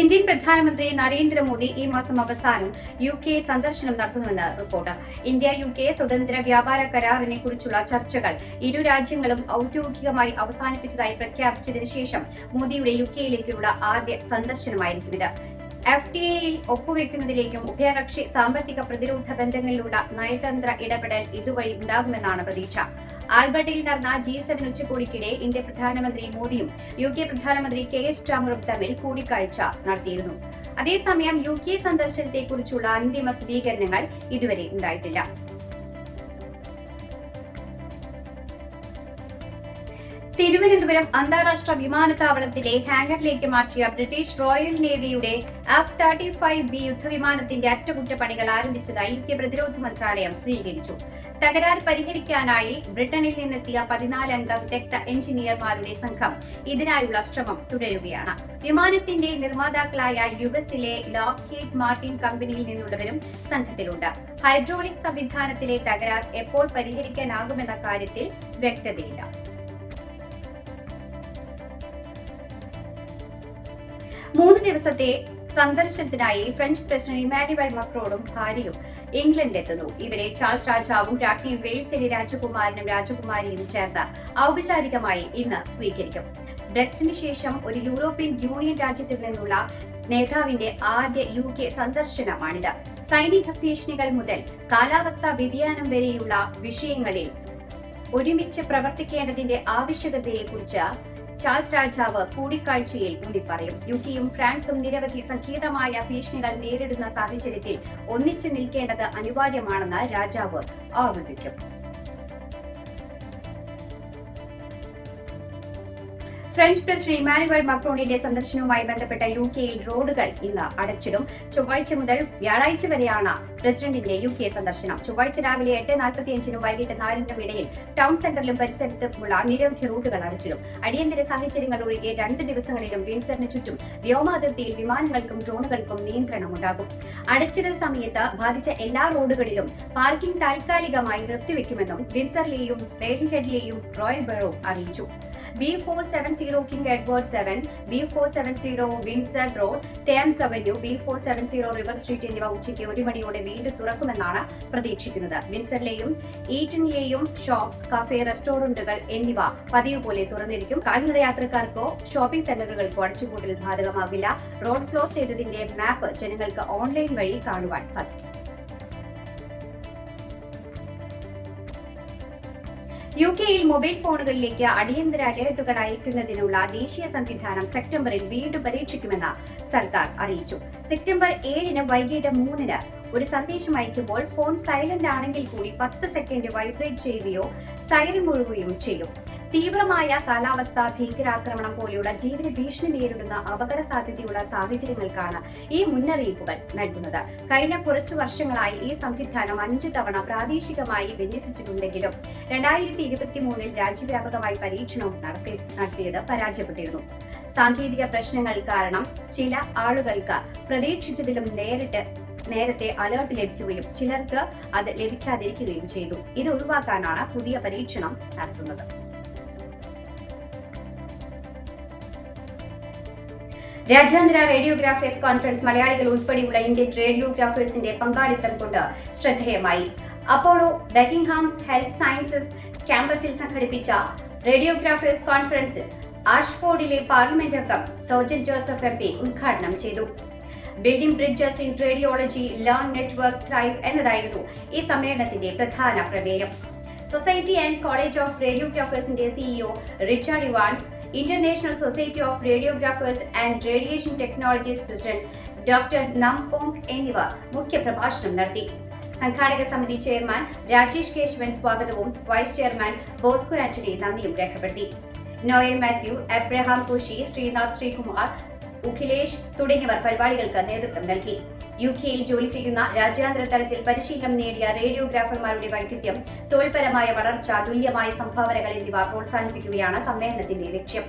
Indian പ്രധാനമന്ത്രി നരേന്ദ്രമോദി ഈ മാസം അവസാനം യു കെ സന്ദർശനം നടത്തുന്നുവെന്ന് റിപ്പോർട്ട്. ഇന്ത്യ യു കെ സ്വതന്ത്ര വ്യാപാര കരാറിനെ കുറിച്ചുള്ള ചർച്ചകൾ ഇരു രാജ്യങ്ങളും ഔദ്യോഗികമായി അവസാനിപ്പിച്ചതായി പ്രഖ്യാപിച്ചതിനു ശേഷം മോദിയുടെ യു കെയിലേക്കുള്ള ആദ്യ സന്ദർശനമായിരിക്കും ഇത്. എഫ് ടി എയിൽ ഒപ്പുവെക്കുന്നതിലേക്കും ഉഭയകക്ഷി സാമ്പത്തിക പ്രതിരോധ ബന്ധങ്ങളിലുള്ള നയതന്ത്ര ഇടപെടൽ ഇതുവഴി ഉണ്ടാകുമെന്നാണ് പ്രതീക്ഷ. ആൽബർട്ടയിൽ നടന്ന ജി സെവൻ ഉച്ചകോടിക്കിടെ ഇന്ത്യ പ്രധാനമന്ത്രി മോദിയും യു കെ പ്രധാനമന്ത്രി കെ എസ് ടാമറും തമ്മിൽ കൂടിക്കാഴ്ച നടത്തിയിരുന്നു. അതേസമയം യു കെ സന്ദർശനത്തെക്കുറിച്ചുള്ള അന്തിമ സ്ഥിരീകരണങ്ങൾ ഇതുവരെ ഉണ്ടായിട്ടില്ല. തിരുവനന്തപുരം അന്താരാഷ്ട്ര വിമാനത്താവളത്തിലെ ഹാങ്ങറിലേക്ക് മാറ്റിയ ബ്രിട്ടീഷ് റോയൽ നേവിയുടെ എഫ് തേർട്ടി ഫൈവ് ബി യുദ്ധവിമാനത്തിന്റെ അറ്റകുറ്റപ്പണികൾ ആരംഭിച്ചതായി ഇന്ത്യ പ്രതിരോധ മന്ത്രാലയം സ്ഥിരീകരിച്ചു തകരാർ പരിഹരിക്കാനായി ബ്രിട്ടനിൽ നിന്നെത്തിയ പതിനാലംഗ വിദഗ്ധ എഞ്ചിനീയർമാരുടെ സംഘം ഇതിനായുള്ള ശ്രമം തുടരുകയാണ്. വിമാനത്തിന്റെ നിർമ്മാതാക്കളായ യു എസിലെ ലോക്ഹീഡ് മാർട്ടിൻ കമ്പനിയിൽ നിന്നുള്ളവരും സംഘത്തിലുണ്ട്. ഹൈഡ്രോളിക് സംവിധാനത്തിലെ തകരാർ എപ്പോൾ പരിഹരിക്കാനാകുമെന്ന കാര്യത്തിൽ വ്യക്തതയില്ല. മൂന്ന് ദിവസത്തെ സന്ദർശനത്തിനായി ഫ്രഞ്ച് പ്രസിഡന്റ് ഇമാനുവൽ മക്രോണും ഭാര്യയും ഇംഗ്ലണ്ടിലെത്തുന്നു. ഇവരെ ചാൾസ് രാജാവും രാജ്ഞി വെയിൽസിലെ രാജകുമാരനും രാജകുമാരിയും ചേർന്ന് ഔപചാരികമായി ഇന്ന് സ്വീകരിക്കും. ബ്രെക്സിന് ശേഷം ഒരു യൂറോപ്യൻ യൂണിയൻ രാജ്യത്തിൽ നിന്നുള്ള നേതാവിന്റെ ആദ്യ യു കെ സന്ദർശനമാണിത്. സൈനിക ഭീഷണികൾ മുതൽ കാലാവസ്ഥാ വ്യതിയാനം വരെയുള്ള വിഷയങ്ങളിൽ ഒരുമിച്ച് പ്രവർത്തിക്കേണ്ടതിന്റെ ആവശ്യകതയെക്കുറിച്ച് ചാൾസ് രാജാവ് കൂടിക്കാഴ്ചയിൽ ഊന്നിപ്പറയും. യു കെയും ഫ്രാൻസും നിരവധി സങ്കീർണമായ ഭീഷണികൾ നേരിടുന്ന സാഹചര്യത്തിൽ ഒന്നിച്ചു നിൽക്കേണ്ടത് അനിവാര്യമാണെന്ന് രാജാവ് ഓർമ്മിപ്പിക്കും ഫ്രഞ്ച് പ്രസിഡന്റ് ഇമാനുവൽ മക്രോണിന്റെ സന്ദർശനവുമായി ബന്ധപ്പെട്ട യു കെയിൽ റോഡുകൾ ഇന്ന് അടച്ചിടും. ചൊവ്വാഴ്ച മുതൽ വ്യാഴാഴ്ച വരെയാണ് പ്രസിഡന്റിന്റെ യു കെ സന്ദർശനം. ചൊവ്വാഴ്ച രാവിലെ എട്ട് നാൽപ്പത്തിയഞ്ചിനും വൈകിട്ട് നാലിനും ഇടയിൽ ടൗൺ സെന്ററിലും പരിസരത്തുമുള്ള നിരവധി റൂട്ടുകൾ അടച്ചിടും. അടിയന്തര സാഹചര്യങ്ങൾ ഒഴികെ രണ്ട് ദിവസങ്ങളിലും വിൻസറിന് ചുറ്റും വ്യോമാതിർത്തിയിൽ വിമാനങ്ങൾക്കും ഡ്രോണുകൾക്കും നിയന്ത്രണമുണ്ടാകും. അടച്ചിടൽ സമയത്ത് ബാധിച്ച എല്ലാ റോഡുകളിലും പാർക്കിംഗ് താൽക്കാലികമായി നിർത്തിവെക്കുമെന്നും വിൻസറിലെയും ബേഡൻഹെഡിലെയും റോയൽ ബെറോ അറിയിച്ചു. B four seven zero king Edward seven B four seven zero Windsor road Thames avenue B four seven zero river street എന്നിവ ഉച്ചയ്ക്ക് ഒരു മണിയോടെ വീണ്ടും തുറക്കുമെന്നാണ് പ്രതീക്ഷിക്കുന്നത്. വിൻസറിലെയും ഈറ്റനിലെയും ഷോപ്സ് കഫേ റെസ്റ്റോറന്റുകൾ എന്നിവ പതിവ് പോലെ തുറന്നിരിക്കും. കാൽനട യാത്രക്കാർക്കോ ഷോപ്പിംഗ് സെന്ററുകൾക്കോ അടച്ചുപൂട്ടൽ ബാധകമാകില്ല. റോഡ് ക്ലോസ് ചെയ്തതിന്റെ മാപ്പ് ജനങ്ങൾക്ക് ഓൺലൈൻ വഴി കാണുവാൻ സാധിക്കും. യു കെയിൽ മൊബൈൽ ഫോണുകളിലേക്ക് അടിയന്തര അലേർട്ടുകൾ അയക്കുന്നതിനുള്ള ദേശീയ സംവിധാനം സെപ്റ്റംബറിൽ വീണ്ടും പരീക്ഷിക്കുമെന്ന് സർക്കാർ അറിയിച്ചു. സെപ്റ്റംബർ ഏഴിന് വൈകിട്ട് മൂന്നിന് ഒരു സന്ദേശം അയക്കുമ്പോൾ ഫോൺ സൈലന്റ് ആണെങ്കിൽ കൂടി പത്ത് സെക്കൻഡ് വൈബ്രേറ്റ് ചെയ്യുകയോ സൈറൻ മുഴുകുകയും ചെയ്യും. തീവ്രമായ കാലാവസ്ഥ ഭീകരാക്രമണം പോലെയുള്ള ജീവന ഭീഷണി നേരിടുന്ന അപകട സാധ്യതയുള്ള സാഹചര്യങ്ങൾക്കാണ് ഈ മുന്നറിയിപ്പുകൾ നൽകുന്നത്. കഴിഞ്ഞ കുറച്ചു വർഷങ്ങളായി ഈ സംവിധാനം അഞ്ചു തവണ പ്രാദേശികമായി വിന്യസിച്ചിട്ടുണ്ടെങ്കിലും രണ്ടായിരത്തി ഇരുപത്തി മൂന്നിൽ രാജ്യവ്യാപകമായി പരീക്ഷണം നടത്തി നടത്തിയത് പരാജയപ്പെട്ടിരുന്നു. സാങ്കേതിക പ്രശ്നങ്ങൾ കാരണം ചില ആളുകൾക്ക് പ്രതീക്ഷിച്ചതിലും നേരിട്ട് നേരത്തെ അലേർട്ട് ലഭിക്കുകയും ചിലർക്ക് അത് ലഭിക്കാതിരിക്കുകയും ചെയ്തു. ഇത് ഒഴിവാക്കാനാണ് പുതിയ പരീക്ഷണം നടത്തുന്നത്. രാജ്യാന്തര റേഡിയോഗ്രാഫേഴ്സ് കോൺഫറൻസ് മലയാളികൾ ഉൾപ്പെടെയുള്ള ഇന്ത്യൻ റേഡിയോഗ്രാഫേഴ്സിന്റെ പങ്കാളിത്തം കൊണ്ട് ശ്രദ്ധേയമായി. അപ്പോളോ ബെക്കിംഗ്ഹാം ഹെൽത്ത് സയൻസസ് ക്യാമ്പസിൽ സംഘടിപ്പിച്ച റേഡിയോഗ്രാഫേഴ്സ് കോൺഫറൻസ് ആഷ്ഫോർഡിലെ പാർലമെന്റ് അംഗം സോജൻ ജോസഫ് എം പി ഉദ്ഘാടനം ചെയ്തു. Building bridges in radiology learn network thrive എന്നതായിരുന്നു ഈ സമ്മേളനത്തിന്റെ പ്രധാന പ്രമേയം. Society and college of റേഡിയോഗ്രാഫേഴ്സിന്റെ CEO Richard Evans international society of radiographers and radiation technologies president doctor Nampong എന്നിവർ മുഖ്യപ്രഭാഷണം നടത്തി. സംഘാടക സമിതി ചെയർമാൻ രാജേഷ് കേശവൻ സ്വാഗതവും വൈസ് ചെയർമാൻ ബോസ്കോ ആന്റണി നന്ദിയും രേഖപ്പെടുത്തി. നോയൽ മാത്യു എബ്രഹാം കുഷി ശ്രീനാഥ് ശ്രീകുമാർ ഉഖിലേഷ് തുടങ്ങിയവർ പരിപാടികൾക്ക് നേതൃത്വം നൽകി. യു കെയിൽ ജോലി ചെയ്യുന്ന രാജ്യാന്തര തലത്തിൽ പരിശീലനം നേടിയ റേഡിയോഗ്രാഫർമാരുടെ വൈദഗ്ധ്യം തൊഴിൽപരമായ വളർച്ച തുല്യമായ സംഭാവനകൾ എന്നിവ പ്രോത്സാഹിപ്പിക്കുകയാണ് സമ്മേളനത്തിന്റെ ലക്ഷ്യം.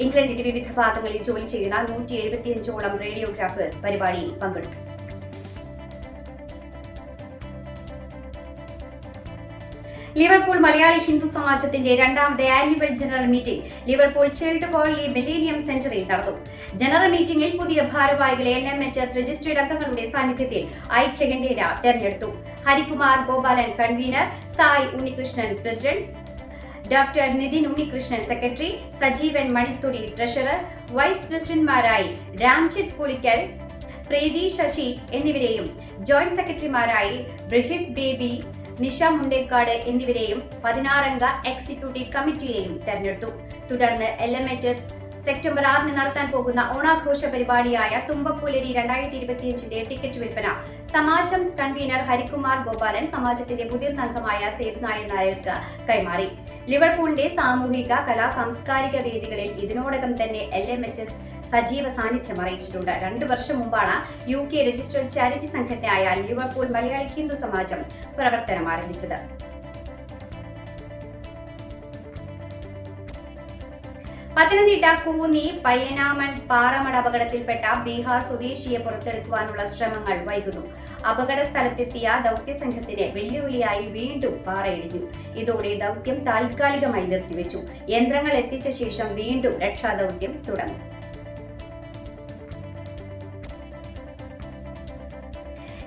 ഇംഗ്ലണ്ടിന്റെ വിവിധ ഭാഗങ്ങളിൽ ജോലി ചെയ്യുന്ന നൂറ്റി എഴുപത്തിയഞ്ചോളം റേഡിയോഗ്രാഫേഴ്സ് പരിപാടിയിൽ പങ്കെടുത്തു. ലിവർപൂൾ മലയാളി ഹിന്ദു സമാജത്തിന്റെ രണ്ടാമത്തെ annual general meeting Liverpool Childwall millennium സെന്ററിൽ നടന്നു. ജനറൽ മീറ്റിംഗിൽ പുതിയ ഭാരവാഹികളെ N M H S registered അംഗങ്ങളുടെ സാന്നിധ്യത്തിൽ ഐക്യകണ്ഠേന തെരഞ്ഞെടുത്തു. Harikumar Gopalan convener Sai Unnikrishnan president doctor Nithin Unnikrishnan secretary Sajeevan Manithudi treasurer vice പ്രസിഡന്റ്മാരായി Ramjith Pulickal Preethi Sasi എന്നിവരെയും ജോയിന്റ് സെക്രട്ടറിമാരായി ബ്രിജിത് ബേബി നിഷ മുണ്ടേക്കാട് എന്നിവരെയും പതിനാറംഗ എക്സിക്യൂട്ടീവ് കമ്മിറ്റിയെയും തെരഞ്ഞെടുത്തു. തുടർന്ന് L M H S September ആറിന് നടത്താൻ പോകുന്ന ഓണാഘോഷ പരിപാടിയായ തുമ്പപ്പുലരി രണ്ടായിരത്തി ഇരുപത്തിയഞ്ചിന്റെ ടിക്കറ്റ് വിൽപ്പന സമാജം കൺവീനർ ഹരികുമാർ ഗോപാലൻ സമാജത്തിന്റെ മുതിർന്ന അംഗമായ സേതുനായർ നായർക്ക് കൈമാറി. ലിവർപൂളിന്റെ സാമൂഹിക കലാ സാംസ്കാരിക വേദികളിൽ ഇതിനോടകം തന്നെ എൽ എം എച്ച് എസ് സജീവ സാന്നിധ്യം അറിയിച്ചിട്ടുണ്ട്. രണ്ടു വർഷം മുമ്പാണ് യു കെ രജിസ്റ്റേർഡ് ചാരിറ്റി സംഘടനയായ ലിവർപൂൾ മലയാളി ഹിന്ദു സമാജം പ്രവർത്തനം ആരംഭിച്ചത്. പത്തനംതിട്ട കൂന്നി പയ്യനാമൺ പാറമട അപകടത്തിൽപ്പെട്ട ബീഹാർ സ്വദേശിയെ പുറത്തെടുക്കുവാനുള്ള ശ്രമങ്ങൾ വൈകുന്നു. അപകട സ്ഥലത്തെത്തിയ ദൗത്യസംഘത്തിന് വെല്ലുവിളിയായി വീണ്ടും പാറയിടിഞ്ഞു. ഇതോടെ ദൗത്യം താൽക്കാലികമായി നിർത്തിവെച്ചു. യന്ത്രങ്ങൾ എത്തിച്ച ശേഷം വീണ്ടും രക്ഷാദൗത്യം തുടങ്ങും.